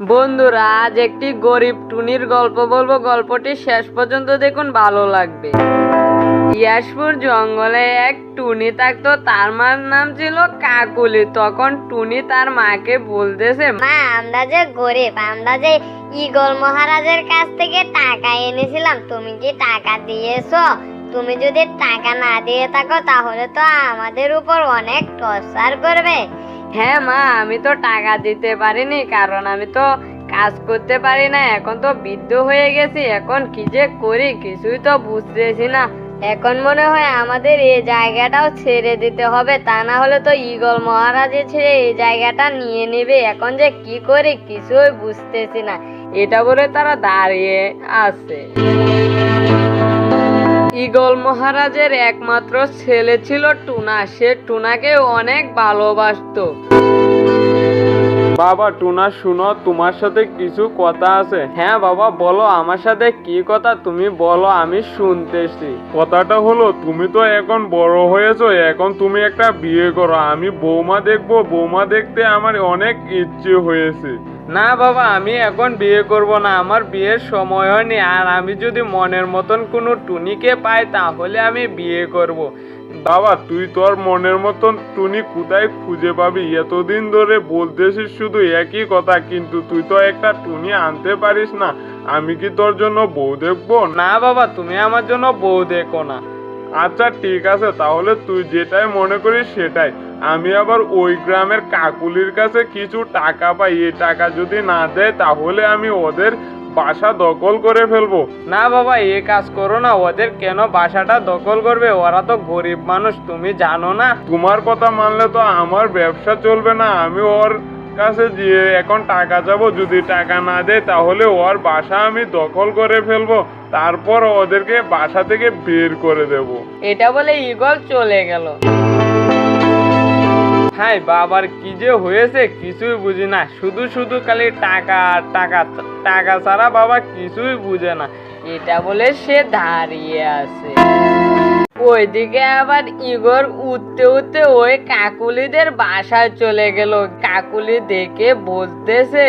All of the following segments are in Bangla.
বন্ধুরা, আজ একটি গরিব টুনির গল্প বলব। গল্পটি শেষ পর্যন্ত দেখুন, ভালো লাগবে। ইয়াসপুর জঙ্গলে এক টুনি থাকতো, তার মার নাম ছিল কাকুলি। তখন টুনি তার মাকে বলতেছে, মা, আমরা যে গরিব, আমরা যে ইগল মহারাজের কাছ থেকে টাকা এনেছিলাম, তুমি কি টাকা দিয়েছ? তুমি যদি টাকা না দিয়ে থাকো, তাহলে তো আমাদের উপর অনেক টর্চার করবে। হ্যাঁ মা, আমি তো টাকা দিতে পারিনি, কারণ আমি তো কাজ করতে পারি না, এখন তো বৃদ্ধ হয়ে গেছি, এখন কি যে করি কিছুই তো বুঝতেছি না। এখন মনে হয় আমাদের এই জায়গাটাও ছেড়ে দিতে হবে, তা না হলে তো ইগল মহারাজে ছেড়ে এই জায়গাটা নিয়ে নেবে, এখন যে কি করি কিছুই বুঝতেছি না, এটা বলে তারা দাঁড়িয়ে আছে। ইগল মহারাজের একমাত্র ছেলে ছিল টুনা। সে টুনাকে অনেক ভালোবাসতো। বাবা, টুনা, শুনো, তোমার সাথে কিছু কথা আছে। হ্যাঁ বাবা, বলো, আমার সাথে কি কথা? তুমি বলো, আমি শুনতেছি। কথাটা হলো, তুমি তো এখন বড় হয়েছো, এখন তুমি একটা বিয়ে করো। আমি বৌমা দেখব, বৌমা দেখতে আমার অনেক ইচ্ছে হয়েছে। না বাবা আমি এখন বিয়ে করব না আমার বিয়ের সময় হয়নি। আর আমি যদি মনের মতন কোনো টুনিকে পাই তাহলে আমি বিয়ে করব। বাবা তুই তোর মনের মতন টুনি কোথায় খুঁজে পাবি? এতদিন ধরে বলতেছিস শুধু একই কথা কিন্তু তুই তো একটা টুনি আনতে পারিস না। আমি কি তোর জন্য বউ দেখব? না বাবা তুমি আমার জন্য বউ দেখো না। আচ্ছা ঠিক আছে তাহলে তুই যেটাই মনে করিস সেটাই। আমি আবার ওই গ্রামের কাকুলির কাছে কিছু টাকা পাই। এই টাকা যদি না দেয় তাহলে আমি ওদের বাসা দখল করে ফেলব। না বাবা এ কাজ করো না। ওদের কেন বাসাটা দখল করবে? ওরা তো গরিব মানুষ তুমি জানো না। তোমার কথা মানলে তো আমার ব্যবসা চলবে না। আমি ওর কাছে গিয়ে এখন টাকা যাব। যদি টাকা না দেয় তাহলে ওর বাসা আমি দখল করে ফেলব। তারপর ওদেরকে বাসা থেকে বের করে দেবো। এটা বলে ইগল চলে গেল। হ্যাঁ বাবার কি যে হয়েছে কিছুই বুঝি না। শুধু শুধু খালি টাকা টাকা টাকা ছাড়া বাবা কিছুই বুঝে না। এটা বলে সে দাঁড়িয়ে আছে। ওইদিকে আবার ইগর উঠতে উঠতে ওই কাকুলিদের বাসায় চলে গেল। কাকুলি দেখে বলতেছে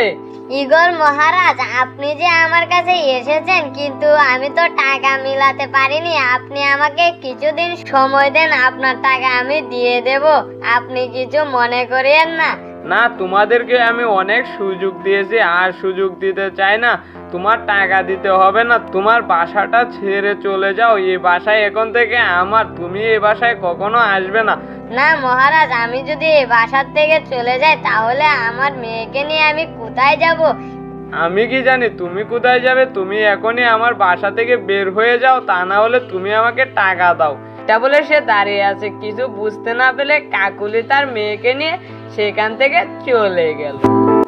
ইগল মহারাজ আপনি যে আমার কাছে এসেছেন কিন্তু আমি তো টাকা মিলাতে পারিনি। আপনি আমাকে কিছুদিন সময় দেন আপনার টাকা আমি দিয়ে দেব। আপনি কিছু মনে করিয়েন না। না তোমাদেরকে আমি অনেক সুযোগ দিয়েছি আর সুযোগ দিতে চাই না। তোমার টাকা দিতে হবে না তোমার বাসাটা ছেড়ে চলে যাও এই বাসায় এখন থেকে আমার তুমি এই বাসায় কখনো আসবে না। না মহারাজ আমি যদি এই বাসার থেকে চলে যাই তাহলে আমার মেয়েকে নিয়ে আমি কোথায় যাব? আমি কি জানি তুমি কোথায় যাবে তুমি এখনই আমার বাসা থেকে বের হয়ে যাও তা না হলে তুমি আমাকে টাকা দাও। এটা বলে সে দাঁড়িয়ে আছে কিছু বুঝতে না পেলে কাকুলি তার মেয়েকে নিয়ে সেখান থেকে চলে গেল।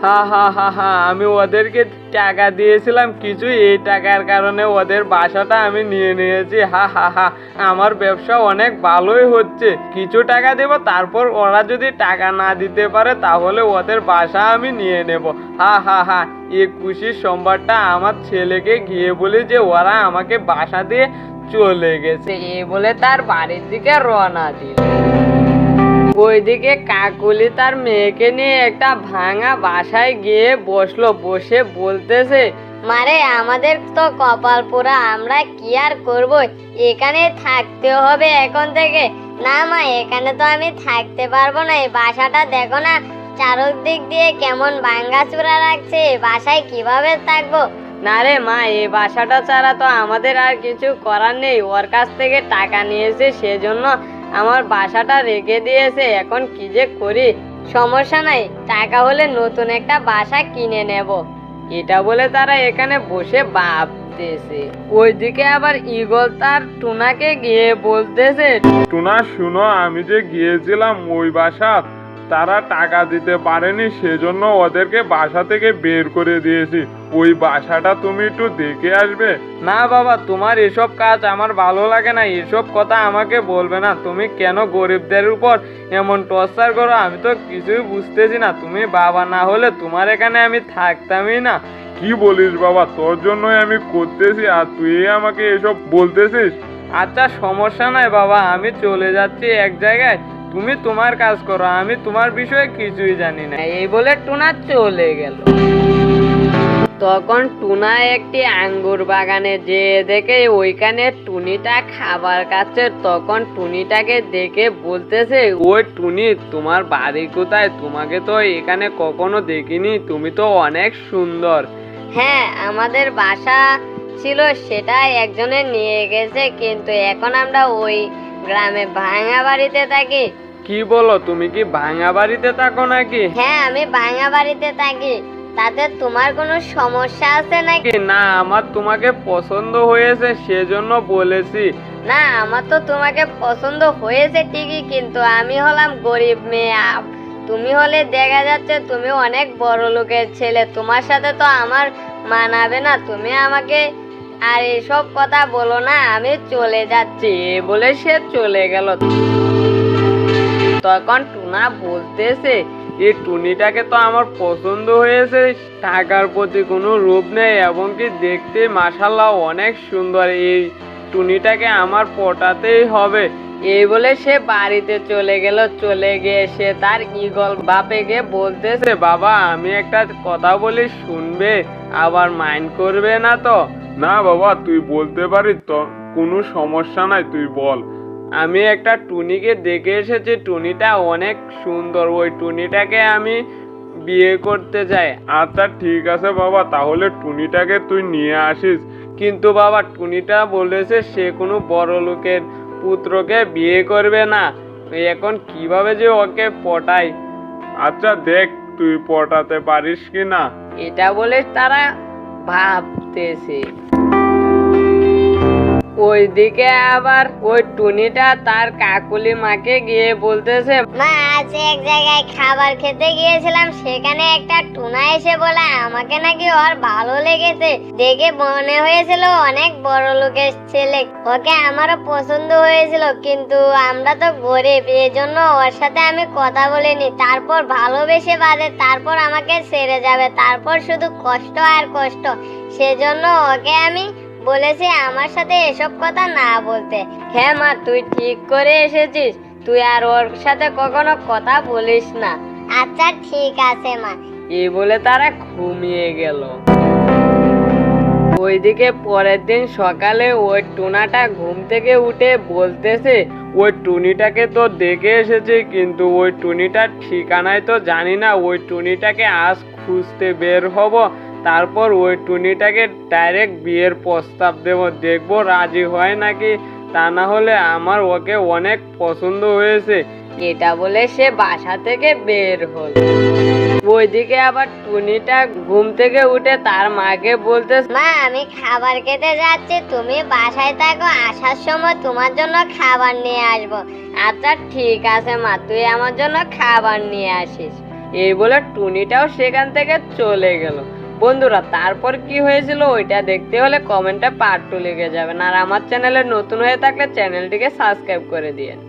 হা হা হা আমি ওদেরকে টাকা দিয়েছিলাম কিছু এই টাকার কারণে ওদের বাসাটা আমি নিয়ে নিয়েছি। হা হা হা, আমার ব্যবসা অনেক ভালোই হচ্ছে। কিছু টাকা দেব, তারপর ওরা যদি টাকা না দিতে পারে, তাহলে ওদের বাসা আমি নিয়ে নেব। হা হা হা এই খুশির সোমবারটা আমার ছেলেকে গিয়ে বলি যে, ওরা আমাকে বাসা দিয়ে চলে গেছে। এই বলে তার বাড়ির দিকে রওনা দিল। ওইদিকে কাকুলি তার মেয়েকে নিয়ে একটা ভাঙা বাসায় গিয়ে বসল বসে বলতেছে মারে আমাদের তো কপাল পোড়া আমরা কি আর করব? এখানে থাকতে হবে এখন থেকে। না মা এখানে তো আমি থাকতে পারব না। এই বাসাটা দেখো না চারদিক দিয়ে কেমন ভাঙ্গাচুরা রাখছে বাসায় কীভাবে থাকব? না রে মা এই বাসাটা ছাড়া তো আমাদের আর কিছু করার নেই। ওর কাছ থেকে টাকা নিয়েছে সেজন্য আমার বাসাটা রেখে দিয়েছে, এখন কি যে করি? সমস্যা নাই, টাকা হলে নতুন একটা বাসা কিনে নেব। এটা বলে তারা এখানে বসে ভাবতেছে। ওইদিকে আবার ইগল তার টুনাকে গিয়ে বলতেছে, টুনা, শুনো, আমি যে গিয়েছিলাম ওই বাসা তারা টাকা দিতে পারেনি সেজন্য ওদেরকে বাসা থেকে বের করে দিয়েছি। ওই বাসাটা তুমি একটু দেখে আসবে। না বাবা তোমার এসব কাজ আমার ভালো লাগে না। এসব কথা আমাকে বলবে না। তুমি কেন গরিবদের উপর এমন টর্চার করো? আমি তো কিছুই বুঝতেছি না। তুমি বাবা না হলে তোমার এখানে আমি থাকতামই না। কি বলিস বাবা তোর জন্যই আমি করতেছি আর তুই আমাকে এসব বলতেছিস? আচ্ছা সমস্যা নাই বাবা। আমি চলে যাচ্ছি এক জায়গায়। তুমি তোমার কাজ করো, আমি তোমার বিষয়ে কিছুই জানি না। এই বলে টুনা চলে গেল। তখন টুনা একটি আঙ্গুর বাগানে যে দেখে ওইখানে টুনিটা খাবার খাচ্ছে। তখন টুনিটাকে দেখে বলতেছে, ওই টুনি, তোমার বাড়ি কোথায়? তোমাকে তো এখানে কখনো দেখিনি। তুমি তো অনেক সুন্দর। হ্যাঁ আমাদের বাসা ছিল সেটা একজনে নিয়ে গেছে। কিন্তু এখন আমরা ওই গ্রামে ভাঙা বাড়িতে থাকি। কি বলো তুমি কি ভাঙা বাড়িতে থাকো নাকি? হ্যাঁ আমি ভাঙা বাড়িতে থাকি। তাতে তোমার কোনো সমস্যা আছে নাকি? না আমার তোমাকে পছন্দ হয়েছে সেজন্য বলেছি। না আমার তো তোমাকে পছন্দ হয়েছে ঠিকই কিন্তু আমি হলাম গরিব মেয়ে তুমি হলে দেখা যাচ্ছে তুমি অনেক বড় লোকের ছেলে। তোমার সাথে তো আমার মানাবে না। তুমি আমাকে আর এসব কথা বলো না আমি চলে যাচ্ছি। বলে সে চলে গেল। তখন টুনা বলতেছে, এই টুনিটাকে তো আমার পছন্দ হয়েছে, টাকার প্রতি কোনো রূপ নেই এবং কি দেখতে মাসাল্লাহ অনেক সুন্দর। এই টুনিটাকে আমার পটাতেই হবে। এই বলে সে বাড়িতে চলে গেল, চলে গিয়ে সে তার ইগল বাপেকে বলতেছে, বাবা, আমি একটা কথা বলি, শুনবে? আবার মাইন্ড করবে না তো? না বাবা, তুই বলতে পারিস তো, কোনো সমস্যা নাই, তুই বল। আমি একটা টুনিকে দেখে এসেছি টুনিটা অনেক সুন্দর। ওই টুনিটাকে আমি বিয়ে করতে চাই। আচ্ছা ঠিক আছে বাবা তাহলে টুনিটাকে তুই নিয়ে আসিস। কিন্তু বাবা টুনিটা বলেছে সে কোনো বড় লোকের পুত্রকে বিয়ে করবে না। এখন কীভাবে যে ওকে পটাই? আচ্ছা দেখ তুই পটাতে পারিস কি না এটা বলে তারা ভাবতেছে। ওইদিকে আবার ওই টুনিটা তার কাকুলি মাকে গিয়ে বলতেছে, মা আজ এক জায়গায় খাবার খেতে গিয়েছিলাম, সেখানে একটা টুনা এসে বলে, আমাকে নাকি ওর ভালো লেগেছে। দেখে মনে হয়েছিল অনেক বড় লোকের ছেলে। ওকে আমারও পছন্দ হয়েছিল, কিন্তু আমরা তো গরিব এই জন্য ওর সাথে আমি কথা বলিনি। তারপর ভালোবেসে বাদে, তারপর আমাকে ছেড়ে যাবে। তারপর শুধু কষ্ট আর কষ্ট। সেজন্য ওকে আমি বলেছি আমার সাথে এসব কথা না বলতে। হ্যাঁ মা তুই ঠিক করে এসেছিস। তুই আর ওর সাথে কখনো কথা বলিস না। আচ্ছা ঠিক আছে মা। এই বলে তারা ঘুমিয়ে গেল। ওইদিকে পরের দিন সকালে ওই টুনাটা ঘুম থেকে উঠে বলতেছে ওই টুনিটাকে তো দেখে এসেছি কিন্তু ওই টুনিটার ঠিকানায় তো জানি না। ওই টুনিটাকে আজ খুঁজতে বের হব। তারপর ওই টুনিটাকে ডাইরেক্ট বিয়ের প্রস্তাব দেব। দেখব রাজি হয় নাকি? তা না হলে আমার ওকে অনেক পছন্দ হয়েছে। এটা বলে সে বাসা থেকে বের হলো। ওইদিকে আবার টুনিটা ঘুম থেকে উঠে তার মাকে বলতেছে মা আমি খাবার খেতে যাচ্ছি। তুমি বাসায় থাকো আসার সময় তোমার জন্য খাবার নিয়ে আসব। আচ্ছা ঠিক আছে মা তুই আমার জন্য খাবার নিয়ে আসিস। এই বলে টুনিটাও সেখান থেকে চলে গেল। বন্ধুরা, তারপর কি হয়েছিল ওইটা দেখতে হলে কমেন্টে পার্ট টু লিখে যাবেন। আর আমার চ্যানেলে নতুন হয়ে থাকলে চ্যানেলটিকে সাবস্ক্রাইব করে দিয়েন।